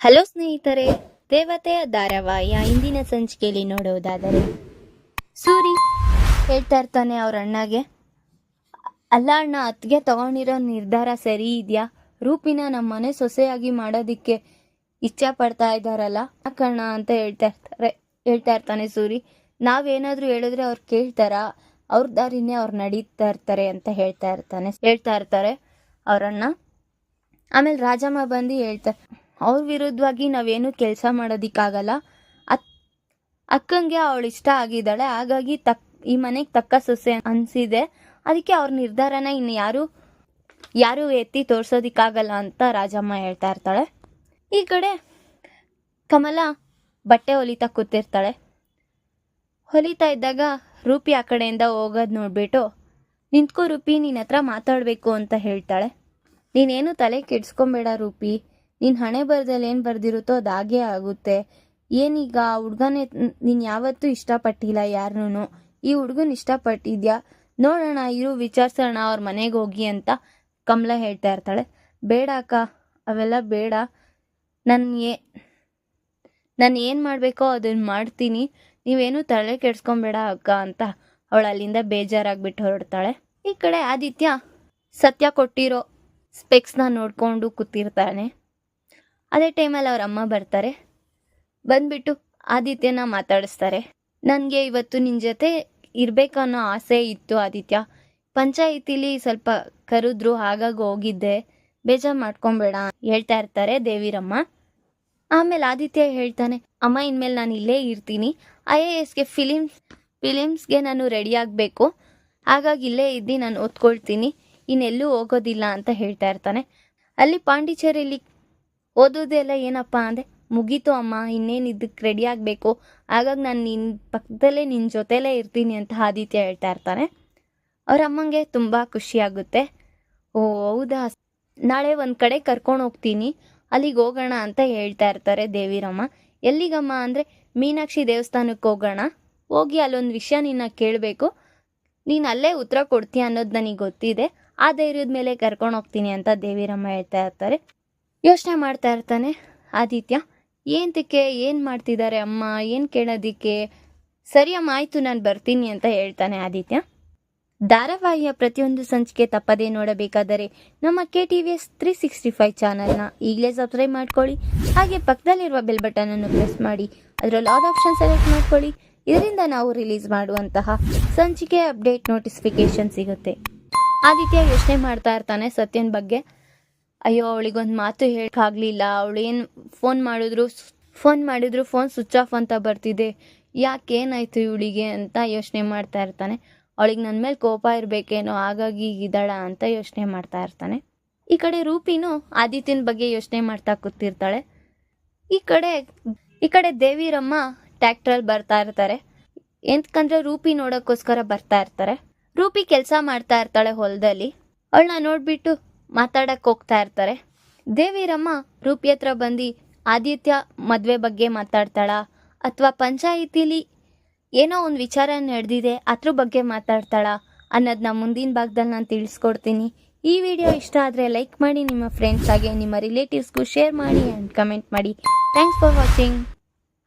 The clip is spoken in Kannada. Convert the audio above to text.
ಹಲೋ ಸ್ನೇಹಿತರೆ, ದೇವತೆಯ ಧಾರಾವಾಹಿಯ ಇಂದಿನ ಸಂಚಿಕೆಯಲ್ಲಿ ನೋಡುವುದಾದರೆ ಸೂರಿ ಹೇಳ್ತಾ ಇರ್ತಾನೆ ಅವ್ರ ಅಣ್ಣಗೆ. ಅಲ್ಲ ಅಣ್ಣ, ಅತ್ತಿಗೆ ತಗೊಂಡಿರೋ ನಿರ್ಧಾರ ಸರಿ ಇದೆಯಾ? ರೂಪಿನ ನಮ್ಮ ಮನೆ ಸೊಸೆಯಾಗಿ ಮಾಡೋದಿಕ್ಕೆ ಇಚ್ಛೆ ಪಡ್ತಾ ಇದ್ದಾರಲ್ಲ? ಯಾಕಣ್ಣ ಅಂತ ಹೇಳ್ತಾ ಇರ್ತಾರೆ, ಹೇಳ್ತಾ ಇರ್ತಾನೆ ಸೂರಿ. ನಾವೇನಾದರೂ ಹೇಳಿದ್ರೆ ಅವ್ರು ಕೇಳ್ತಾರ? ಅವ್ರ ದಾರಿನೇ ಅವ್ರು ನಡೀತಾ ಇರ್ತಾರೆ ಅಂತ ಹೇಳ್ತಾ ಇರ್ತಾನೆ, ಹೇಳ್ತಾ ಇರ್ತಾರೆ ಅವರಣ್ಣ ಆಮೇಲೆ ರಾಜಮ್ಮ ಬಂದು ಹೇಳ್ತಾರೆ ಅವ್ರ ವಿರುದ್ಧವಾಗಿ ನಾವೇನು ಕೆಲಸ ಮಾಡೋದಿಕ್ಕಾಗಲ್ಲ. ಅಕ್ ಅಕ್ಕಂಗೆ ಅವಳು ಇಷ್ಟ ಆಗಿದ್ದಾಳೆ. ಹಾಗಾಗಿ ತಕ್, ಈ ಮನೆಗೆ ತಕ್ಕ ಸೊಸೆ ಅನಿಸಿದೆ. ಅದಕ್ಕೆ ಅವ್ರ ನಿರ್ಧಾರನ ಇನ್ನು ಯಾರು ಯಾರು ಎತ್ತಿ ತೋರ್ಸೋದಿಕ್ಕಾಗಲ್ಲ ಅಂತ ರಾಜಮ್ಮ ಹೇಳ್ತಾ ಇರ್ತಾಳೆ. ಈ ಕಡೆ ಕಮಲ ಬಟ್ಟೆ ಹೊಲಿತಾ ಕೂತಿರ್ತಾಳೆ. ಹೊಲಿತಾ ಇದ್ದಾಗ ರೂಪಿ ಆ ಕಡೆಯಿಂದ ಹೋಗೋದು ನೋಡ್ಬಿಟ್ಟು, ನಿಂತ್ಕೋ ರೂಪಿ ನಿನ್ನ ಹತ್ರ ಮಾತಾಡಬೇಕು ಅಂತ ಹೇಳ್ತಾಳೆ. ನೀನೇನು ತಲೆ ಕೆಡ್ಸ್ಕೊಂಬೇಡ ರೂಪಿ. ನಿನ್ನ ಹಣೆ ಬರದಲ್ಲಿ ಏನು ಬರ್ದಿರುತ್ತೋ ಅದು ಹಾಗೇ ಆಗುತ್ತೆ. ಏನೀಗ ಆ ಹುಡ್ಗನೇ ನೀನು ಯಾವತ್ತೂ ಇಷ್ಟಪಟ್ಟಿಲ್ಲ ಯಾರನ್ನೂ. ಈ ಹುಡ್ಗನ್ ಇಷ್ಟಪಟ್ಟಿದ್ಯಾ? ನೋಡೋಣ, ಇರು, ವಿಚಾರಿಸೋಣ, ಅವ್ರ ಮನೆಗೆ ಹೋಗಿ ಅಂತ ಕಮಲ ಹೇಳ್ತಾ ಇರ್ತಾಳೆ. ಬೇಡ ಅಕ್ಕ, ಅವೆಲ್ಲ ಬೇಡ. ನನ್ ಏ, ನಾನು ಏನು ಮಾಡಬೇಕೋ ಅದನ್ನು ಮಾಡ್ತೀನಿ. ನೀವೇನು ತಲೆ ಕೆಡ್ಸ್ಕೊಂಬೇಡ ಅಕ್ಕ ಅಂತ ಅವಳು ಅಲ್ಲಿಂದ ಬೇಜಾರಾಗ್ಬಿಟ್ಟು ಹೊರಡ್ತಾಳೆ. ಈ ಕಡೆ ಆದಿತ್ಯ ಸತ್ಯ ಕೊಟ್ಟಿರೋ ಸ್ಪೆಕ್ಸ್ನ ನೋಡ್ಕೊಂಡು ಕೂತಿರ್ತಾನೆ. ಅದೇ ಟೈಮಲ್ಲಿ ಅವ್ರ ಅಮ್ಮ ಬರ್ತಾರೆ. ಬಂದ್ಬಿಟ್ಟು ಆದಿತ್ಯನ ಮಾತಾಡಿಸ್ತಾರೆ. ನನಗೆ ಇವತ್ತು ನಿನ್ನ ಜೊತೆ ಇರಬೇಕನ್ನೋ ಆಸೆ ಇತ್ತು ಆದಿತ್ಯ. ಪಂಚಾಯಿತಿಲಿ ಸ್ವಲ್ಪ ಕರೆದ್ರು ಹಾಗಾಗಿ ಹೋಗಿದ್ದೆ. ಬೇಜಾರು ಮಾಡ್ಕೊಬೇಡ ಹೇಳ್ತಾ ಇರ್ತಾರೆ ದೇವಿರಮ್ಮ. ಆಮೇಲೆ ಆದಿತ್ಯ ಹೇಳ್ತಾನೆ, ಅಮ್ಮ, ಇನ್ಮೇಲೆ ನಾನು ಇಲ್ಲೇ ಇರ್ತೀನಿ. ಐ ಎ ಎಸ್ಗೆ ಫಿಲಿಮ್ಸ್ ಫಿಲಿಮ್ಸ್ಗೆ ನಾನು ರೆಡಿ ಆಗಬೇಕು. ಹಾಗಾಗಿ ಇಲ್ಲೇ ಇದ್ದು ನಾನು ಓದ್ಕೊಳ್ತೀನಿ. ಇನ್ನೆಲ್ಲೂ ಹೋಗೋದಿಲ್ಲ ಅಂತ ಹೇಳ್ತಾ ಇರ್ತಾನೆ. ಅಲ್ಲಿ ಪಾಂಡಿಚೇರಿಲಿ ಓದೋದೆಲ್ಲ ಏನಪ್ಪ ಅಂದರೆ, ಮುಗೀತು ಅಮ್ಮ, ಇನ್ನೇನು ಇದಕ್ಕೆ ರೆಡಿ ಆಗಬೇಕು. ಹಾಗಾಗಿ ನಾನು ನಿನ್ನ ಪಕ್ಕದಲ್ಲೇ ನಿನ್ನ ಜೊತೆಲೇ ಇರ್ತೀನಿ ಅಂತ ಆದಿತ್ಯ ಹೇಳ್ತಾ ಇರ್ತಾನೆ. ಅವ್ರ ಅಮ್ಮಂಗೆ ತುಂಬ ಖುಷಿಯಾಗುತ್ತೆ ಓ, ಹೌದಾ? ನಾಳೆ ಒಂದು ಕಡೆ ಕರ್ಕೊಂಡು ಹೋಗ್ತೀನಿ. ಅಲ್ಲಿಗೆ ಹೋಗೋಣ ಅಂತ ಹೇಳ್ತಾ ಇರ್ತಾರೆ ದೇವಿರಮ್ಮ. ಎಲ್ಲಿಗಮ್ಮ ಅಂದರೆ, ಮೀನಾಕ್ಷಿ ದೇವಸ್ಥಾನಕ್ಕೆ ಹೋಗೋಣ. ಹೋಗಿ ಅಲ್ಲೊಂದು ವಿಷಯ ನಿನ್ನ ಕೇಳಬೇಕು. ನೀನು ಅಲ್ಲೇ ಉತ್ತರ ಕೊಡ್ತೀಯ ಅನ್ನೋದು ನನಗೆ ಗೊತ್ತಿದೆ. ಆ ಧೈರ್ಯದ ಮೇಲೆ ಕರ್ಕೊಂಡು ಹೋಗ್ತೀನಿ ಅಂತ ದೇವಿರಮ್ಮ ಹೇಳ್ತಾ ಇರ್ತಾರೆ. ಯೋಚನೆ ಮಾಡ್ತಾ ಇರ್ತಾನೆ ಆದಿತ್ಯ. ಏಂತಕ್ಕೆ ಏನು ಮಾಡ್ತಿದ್ದಾರೆ ಅಮ್ಮ? ಏನು ಕೇಳೋದಿಕ್ಕೆ? ಸರಿ ಅಮ್ಮ, ಆಯಿತು, ನಾನು ಬರ್ತೀನಿ ಅಂತ ಹೇಳ್ತಾನೆ ಆದಿತ್ಯ. ಧಾರಾವಾಹಿಯ ಪ್ರತಿಯೊಂದು ಸಂಚಿಕೆ ತಪ್ಪದೇ ನೋಡಬೇಕಾದರೆ ನಮ್ಮ K T V S three sixty five ಚಾನಲ್ನ ಈಗಲೇ ಸಬ್ಸ್ಕ್ರೈಬ್ ಮಾಡ್ಕೊಳ್ಳಿ. ಹಾಗೆ ಪಕ್ಕದಲ್ಲಿರುವ ಬೆಲ್ ಬಟನನ್ನು ಪ್ರೆಸ್ ಮಾಡಿ. ಅದರಲ್ಲಿ ಆಲ್ ಆಪ್ಷನ್ ಸೆಲೆಕ್ಟ್ ಮಾಡ್ಕೊಳ್ಳಿ. ಇದರಿಂದ ನಾವು ರಿಲೀಸ್ ಮಾಡುವಂತಹ ಸಂಚಿಕೆ ಅಪ್ಡೇಟ್ ನೋಟಿಫಿಕೇಶನ್ ಸಿಗುತ್ತೆ. ಆದಿತ್ಯ ಯೋಚನೆ ಮಾಡ್ತಾ ಇರ್ತಾನೆ ಸತ್ಯನ ಬಗ್ಗೆ. ಅಯ್ಯೋ, ಅವಳಿಗೊಂದು ಮಾತು ಹೇಳಕ್ಕಾಗಲಿಲ್ಲ. ಅವಳು ಏನು ಫೋನ್ ಮಾಡಿದ್ರು ಫೋನ್ ಮಾಡಿದ್ರು ಫೋನ್ ಸ್ವಿಚ್ ಆಫ್ ಅಂತ ಬರ್ತಿದೆ. ಯಾಕೆ ಏನಾಯ್ತು ಇವಳಿಗೆ ಅಂತ ಯೋಚನೆ ಮಾಡ್ತಾ ಇರ್ತಾನೆ. ಅವಳಿಗೆ ನನ್ನ ಮೇಲೆ ಕೋಪ ಇರಬೇಕೇನೋ, ಹಾಗಾಗಿ ಹೀಗಿದ್ದಾಳ ಅಂತ ಯೋಚನೆ ಮಾಡ್ತಾ ಇರ್ತಾನೆ. ಈ ಕಡೆ ರೂಪಿನೂ ಆದಿತ್ಯನ ಬಗ್ಗೆ ಯೋಚನೆ ಮಾಡ್ತಾ ಕೂತಿರ್ತಾಳೆ. ಈ ಕಡೆ ಈ ಕಡೆ ದೇವಿರಮ್ಮ ಟ್ಯಾಕ್ಟ್ರಲ್ಲಿ ಬರ್ತಾ ಇರ್ತಾರೆ. ಎಂತಕಂದ್ರೆ ರೂಪಿ ನೋಡೋಕ್ಕೋಸ್ಕರ ಬರ್ತಾ ಇರ್ತಾರೆ. ರೂಪಿ ಕೆಲಸ ಮಾಡ್ತಾ ಇರ್ತಾಳೆ ಹೊಲದಲ್ಲಿ. ಅವಳನ್ನ ನೋಡ್ಬಿಟ್ಟು ಮಾತಾಡಕ್ಕೆ ಹೋಗ್ತಾ ಇರ್ತಾರೆ. ದೇವಿರಮ್ಮ ರೂಪಿ ಹತ್ರ ಬಂದು, ಆದಿತ್ಯ, ಮದುವೆ ಬಗ್ಗೆ ಮಾತಾಡ್ತಾಳ? ಅಥವಾ ಪಂಚಾಯಿತಿಲಿ ಏನೋ ಒಂದು ವಿಚಾರ ನಡೆದಿದೆ, ಅದ್ರ ಬಗ್ಗೆ ಮಾತಾಡ್ತಾಳ? ಅನ್ನೋದನ್ನ ಮುಂದಿನ ಭಾಗದಲ್ಲಿ ನಾನು ತಿಳಿಸ್ಕೊಡ್ತೀನಿ. ಈ ವಿಡಿಯೋ ಇಷ್ಟ ಆದರೆ ಲೈಕ್ ಮಾಡಿ, ನಿಮ್ಮ ಫ್ರೆಂಡ್ಸ್ ಹಾಗೆ ನಿಮ್ಮ ರಿಲೇಟಿವ್ಸ್ಗೂ ಶೇರ್ ಮಾಡಿ ಆ್ಯಂಡ್ ಕಮೆಂಟ್ ಮಾಡಿ. Thanks for watching